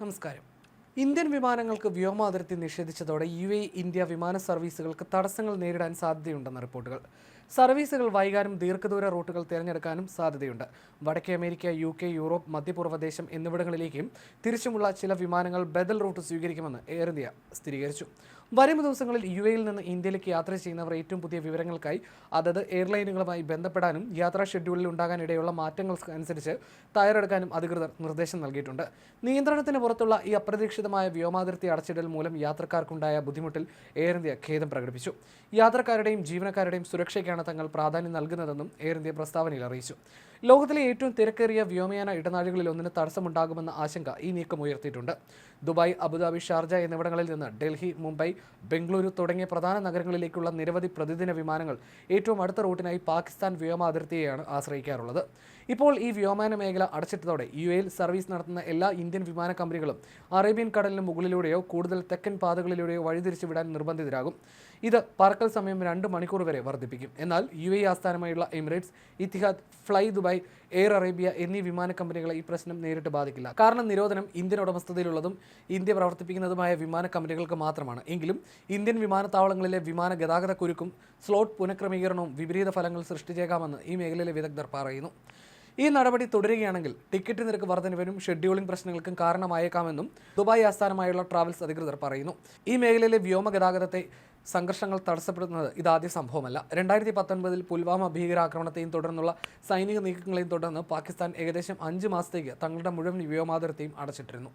നമസ്കാരം. ഇന്ത്യൻ വിമാനങ്ങൾക്ക് വ്യോമാതിർത്തി നിഷേധിച്ചതോടെ യു എ ഇന്ത്യ വിമാന സർവീസുകൾക്ക് തടസ്സങ്ങൾ നേരിടാൻ സാധ്യതയുണ്ടെന്ന റിപ്പോർട്ടുകൾ. സർവീസുകൾ വൈകാനും ദീർഘദൂര റൂട്ടുകൾ തിരഞ്ഞെടുക്കാനും സാധ്യതയുണ്ട്. വടക്കേ അമേരിക്ക യു കെ യൂറോപ്പ് മധ്യപൂർവദേശം എന്നിവിടങ്ങളിലേക്കും തിരിച്ചുമുള്ള ചില വിമാനങ്ങൾ ബദൽ റൂട്ട് സ്വീകരിക്കുമെന്ന് എയർ ഇന്ത്യ സ്ഥിരീകരിച്ചു. വരും ദിവസങ്ങളിൽ യു എയിൽ നിന്ന് ഇന്ത്യയിലേക്ക് യാത്ര ചെയ്യുന്നവർ ഏറ്റവും പുതിയ വിവരങ്ങൾക്കായി അതത് എയർലൈനുകളുമായി ബന്ധപ്പെടാനും യാത്രാ ഷെഡ്യൂളിൽ ഉണ്ടാകാനിടയുള്ള മാറ്റങ്ങൾ അനുസരിച്ച് തയ്യാറെടുക്കാനും അധികൃതർ നിർദ്ദേശം നൽകിയിട്ടുണ്ട്. നിയന്ത്രണത്തിന് പുറത്തുള്ള ഈ അപ്രതീക്ഷിതമായ വ്യോമാതിർത്തി അടച്ചിടൽ മൂലം യാത്രക്കാർക്കുണ്ടായ ബുദ്ധിമുട്ടിൽ എയർ ഇന്ത്യ ഖേദം പ്രകടിപ്പിച്ചു. യാത്രക്കാരുടെയും ജീവനക്കാരുടെയും സുരക്ഷയ്ക്കാണ് തങ്ങൾ പ്രാധാന്യം നൽകുന്നതെന്നും എയർ ഇന്ത്യ പ്രസ്താവനയിൽ അറിയിച്ചു. ലോകത്തിലെ ഏറ്റവും തിരക്കേറിയ വ്യോമയാന ഇടനാഴികളിൽ ഒന്നിന് തടസ്സമുണ്ടാകുമെന്ന ആശങ്ക ഈ നീക്കം ഉയർത്തിയിട്ടുണ്ട്. ദുബായ് അബുദാബി ഷാർജ എന്നിവിടങ്ങളിൽ നിന്ന് ഡൽഹി മുംബൈ ബംഗളൂരു തുടങ്ങിയ പ്രധാന നഗരങ്ങളിലേക്കുള്ള നിരവധി പ്രതിദിന വിമാനങ്ങൾ ഏറ്റവും അടുത്ത റൂട്ടിനായി പാകിസ്ഥാൻ വ്യോമ അതിർത്തിയെയാണ് ആശ്രയിക്കാറുള്ളത്. ഇപ്പോൾ ഈ വ്യോമയാന മേഖല അടച്ചിട്ടതോടെ യു എയിൽ സർവീസ് നടത്തുന്ന എല്ലാ ഇന്ത്യൻ വിമാന കമ്പനികളും അറേബ്യൻ കടലിന് മുകളിലൂടെയോ കൂടുതൽ തെക്കൻ പാതകളിലൂടെയോ വഴിതിരിച്ചു വിടാൻ നിർബന്ധിതരാകും. ഇത് പറക്കൽ സമയം രണ്ട് മണിക്കൂർ വരെ വർദ്ധിപ്പിക്കും. എന്നാൽ യു എ ആസ്ഥാനമായുള്ള Emirates Etihad fly Dubai Air Arabia എന്നീ വിമാന കമ്പനികളെ ഈ പ്രശ്നം നേരിട്ട് ബാധിക്കില്ല. കാരണം നിരോധനം ഇന്ത്യൻ ഉടമസ്ഥതയിലുള്ളതും ഇന്ത്യ പ്രവർത്തിപ്പിക്കുന്നതുമായ വിമാന കമ്പനികൾക്ക് മാത്രമാണ്. എങ്കിലും ഇന്ത്യൻ വിമാനത്താവളങ്ങളിലെ വിമാന ഗതാഗത കുരുക്കും സ്ലോട്ട് പുനഃക്രമീകരണവും വിപരീത ഫലങ്ങൾ സൃഷ്ടിച്ചേക്കാമെന്ന് ഈ മേഖലയിലെ വിദഗ്ധർ പറയുന്നു. ഈ നടപടി തുടരുകയാണെങ്കിൽ ടിക്കറ്റ് നിരക്ക് വർധനവിനും ഷെഡ്യൂളിംഗ് പ്രശ്നങ്ങൾക്കും കാരണമായേക്കാമെന്നും ദുബായ് ആസ്ഥാനമായുള്ള ട്രാവൽസ് അധികൃതർ പറയുന്നു. ഈ മേഖലയിലെ വ്യോമ ഗതാഗതത്തെ സംഘർഷങ്ങൾ തടസ്സപ്പെടുന്നത് ഇതാദ്യ സംഭവമല്ല. രണ്ടായിരത്തി പത്തൊൻപതിൽ പുൽവാമ ഭീകരാക്രമണത്തെയും തുടർന്നുള്ള സൈനിക നീക്കങ്ങളെയും തുടർന്ന് പാകിസ്ഥാൻ ഏകദേശം അഞ്ച് മാസത്തേക്ക് തങ്ങളുടെ മുഴുവൻ വ്യോമാതിർത്തിയും അടച്ചിട്ടിരുന്നു.